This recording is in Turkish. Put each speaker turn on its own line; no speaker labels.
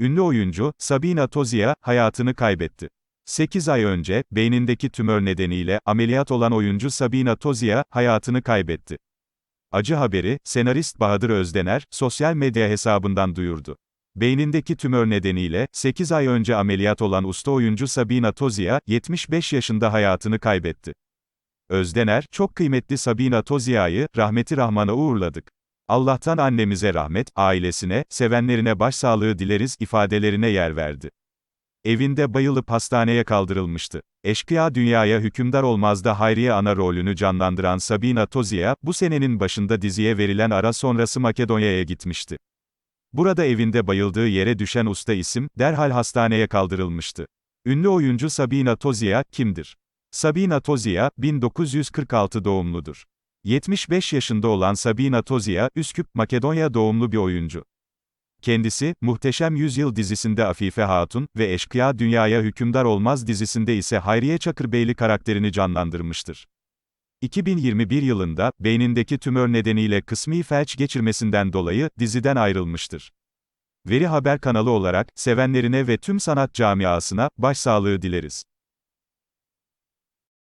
Ünlü oyuncu, Sabina Tozia, hayatını kaybetti. 8 ay önce, beynindeki tümör nedeniyle ameliyat olan oyuncu Sabina Tozia, hayatını kaybetti. Acı haberi, senarist Bahadır Özdener, sosyal medya hesabından duyurdu. Beynindeki tümör nedeniyle, 8 ay önce ameliyat olan usta oyuncu Sabina Tozia, 75 yaşında hayatını kaybetti. Özdener, çok kıymetli Sabina Tozia'yı, rahmeti rahmana uğurladık. Allah'tan annemize rahmet, ailesine, sevenlerine başsağlığı dileriz ifadelerine yer verdi. Evinde bayılıp hastaneye kaldırılmıştı. Eşkıya Dünyaya Hükümdar Olmaz'da Hayriye ana rolünü canlandıran Sabina Tozia, bu senenin başında diziye verilen ara sonrası Makedonya'ya gitmişti. Burada evinde bayıldığı yere düşen usta isim, derhal hastaneye kaldırılmıştı. Ünlü oyuncu Sabina Tozia, kimdir? Sabina Tozia, 1946 doğumludur. 75 yaşında olan Sabina Tozia, Üsküp, Makedonya doğumlu bir oyuncu. Kendisi, Muhteşem Yüzyıl dizisinde Afife Hatun ve Eşkıya Dünyaya Hükümdar Olmaz dizisinde ise Hayriye Çakırbeyli karakterini canlandırmıştır. 2021 yılında, beynindeki tümör nedeniyle kısmi felç geçirmesinden dolayı, diziden ayrılmıştır. Veri Haber kanalı olarak, sevenlerine ve tüm sanat camiasına, başsağlığı dileriz.